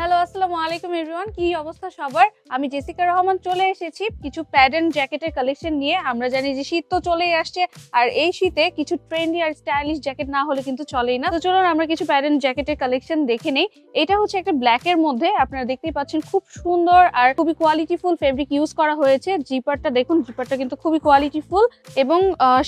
Hello আসসালামু আলাইকুম everyone কি অবস্থা সবার? আমি জেসিকা রহমান চলে এসেছি। কিছু প্যাড এন্ড জ্যাকেটের কালেকশন নিয়ে। আমরা জানি যে শীত তো চলেই আসছে। আর এই শীতে কিছু ট্রেন্ডি আর স্টাইলিশ জ্যাকেট না হলে কিন্তু চলেই না। তো চলুন আমরা কিছু প্যাড এন্ড জ্যাকেটের কালেকশন দেখে নেই। এটা হচ্ছে একটা ব্ল্যাক এর মধ্যে। আপনারা দেখতেই পাচ্ছেন খুব সুন্দর আর খুবই কোয়ালিটিফুল ফেব্রিক ইউজ করা হয়েছে। জিপারটা দেখুন, জিপারটা কিন্তু খুবই কোয়ালিটিফুল এবং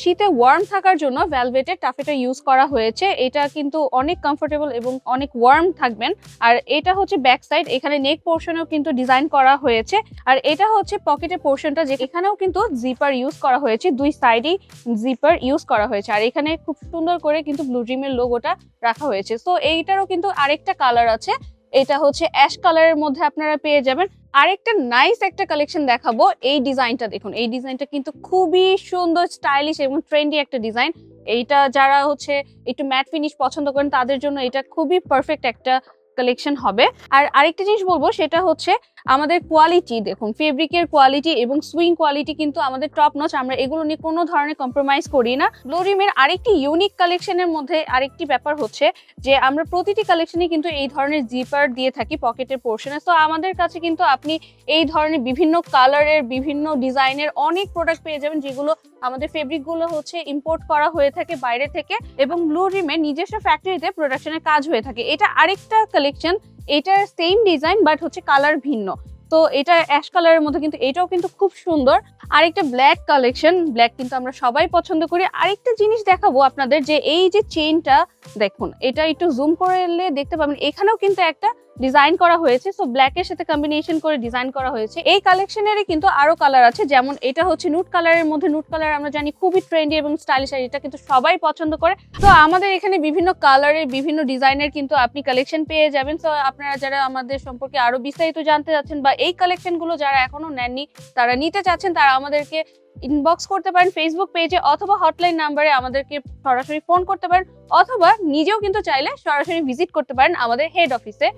শীতে ওয়ার্ম থাকার জন্য ভ্যালভেটের টাফেটা ইউজ করা হয়েছে। এটা কিন্তু অনেক কমফোর্টেবল এবং অনেক ওয়ার্ম থাকবেন। আর এটা হচ্ছে ব্যাক সাইড এখানে নেক পোর্শনেও কিন্তু ডিজাইন করা হয়েছে। আর এটা হচ্ছে পকেটের পোর্শনটা যে এখানেও কিন্তু জিপার ইউজ করা হয়েছে, দুই সাইডেই জিপার ইউজ করা হয়েছে। আর এখানে খুব সুন্দর করে কিন্তু ব্লু ড্রিমের লোগোটা রাখা হয়েছে। সো এইটারও কিন্তু আরেকটা কালার আছে, এটা হচ্ছে অ্যাশ কালারের মধ্যে আপনারা পেয়ে যাবেন। আরেকটা নাইস একটা কালেকশন দেখাবো, এই ডিজাইনটা দেখুন। এই ডিজাইনটা কিন্তু খুবই সুন্দর স্টাইলিশ এবং ট্রেন্ডি একটা ডিজাইন এইটা যারা হচ্ছে একটু ম্যাট ফিনিশ পছন্দ করেন, তাদের জন্য এটা খুবই পারফেক্ট একটা কালেকশন হবে। আর আরেকটা জিনিস বলব, সেটা হচ্ছে আমাদের কোয়ালিটি দেখুন ফেব্রিকের কোয়ালিটি এবং সুইং কোয়ালিটি কিন্তু আমাদের টপ নচ আমরা এগুলো নিয়ে কোনো ধরনের কম্প্রোমাইজ করি না। গ্লোরিমের আরেকটি ইউনিক কালেকশনের মধ্যে আরেকটি ব্যাপার হচ্ছে যে, আমরা প্রতিটি কালেকশনে কিন্তু এই ধরনের জিপার দিয়ে থাকি পকেটের পোর্শনে তো আমাদের কাছে কিন্তু আপনি এই ধরনের বিভিন্ন কালারের বিভিন্ন ডিজাইনের অনেক প্রোডাক্ট পেয়ে যাবেন, যেগুলো আমাদের ফেব্রিকগুলো হচ্ছে ইম্পোর্ট করা হয়ে থাকে বাইরে থেকে এবং ব্লু রিমে নিজস্ব ফ্যাক্টরিতে প্রোডাকশনের কাজ হয়ে থাকে। এটা আরেকটা কালেকশন এটার সেম ডিজাইন বাট হচ্ছে কালার ভিন্ন। তো এটা অ্যাশ কালারের মধ্যে কিন্তু এটাও কিন্তু খুব সুন্দর। আরেকটা ব্ল্যাক কালেকশন ব্ল্যাক কিন্তু আমরা সবাই পছন্দ করি। আরেকটা জিনিস দেখাবো আপনাদের যে এই যে চেইনটা দেখুন, এটা একটু জুম করলে দেখতে পাবেন, এখানেও কিন্তু একটা ডিজাইন করা হয়েছে। সো ব্ল্যাকের সাথে কম্বিনেশন করে ডিজাইন করা হয়েছে। এই কালেকশনেরই কিন্তু আরও কালার আছে, যেমন এটা হচ্ছে নুট কালারের মধ্যে। নুট কালার আমরা জানি খুবই ট্রেন্ডি এবং স্টাইলিশ আর এটা কিন্তু সবাই পছন্দ করে। তো আমাদের এখানে বিভিন্ন কালারের বিভিন্ন ডিজাইনের কিন্তু আপনি কালেকশন পেয়ে যাবেন। তো আপনারা যারা আমাদের সম্পর্কে আরও বিস্তারিত জানতে চাচ্ছেন বা এই কালেকশনগুলো যারা এখনও নেননি, তারা নিতে চাচ্ছেন, তারা আমাদেরকে ইনবক্স করতে পারেন ফেসবুক পেজে অথবা হটলাইন নাম্বারে আমাদেরকে সরাসরি ফোন করতে পারেন, অথবা নিজেও কিন্তু চাইলে সরাসরি ভিজিট করতে পারেন আমাদের হেড অফিসে